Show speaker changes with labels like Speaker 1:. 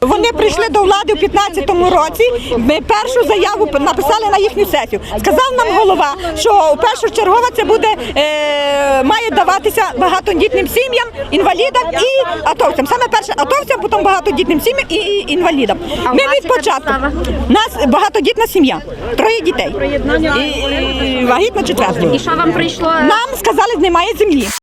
Speaker 1: вони прийшли до влади у 2015 році, ми першу заяву написали на їхню сесію. Сказав нам голова, що першочергово це буде е, має даватися багатодітним сім'ям, інвалідам і атовцям. Саме перше атовцям, потім багатодітним сім'ям і, і інвалідам. Ми від початку нас багатодітна сім'я, троє дітей. І, і вагітна четверта.
Speaker 2: І що вам прийшло?
Speaker 1: Нам сказали, що немає землі.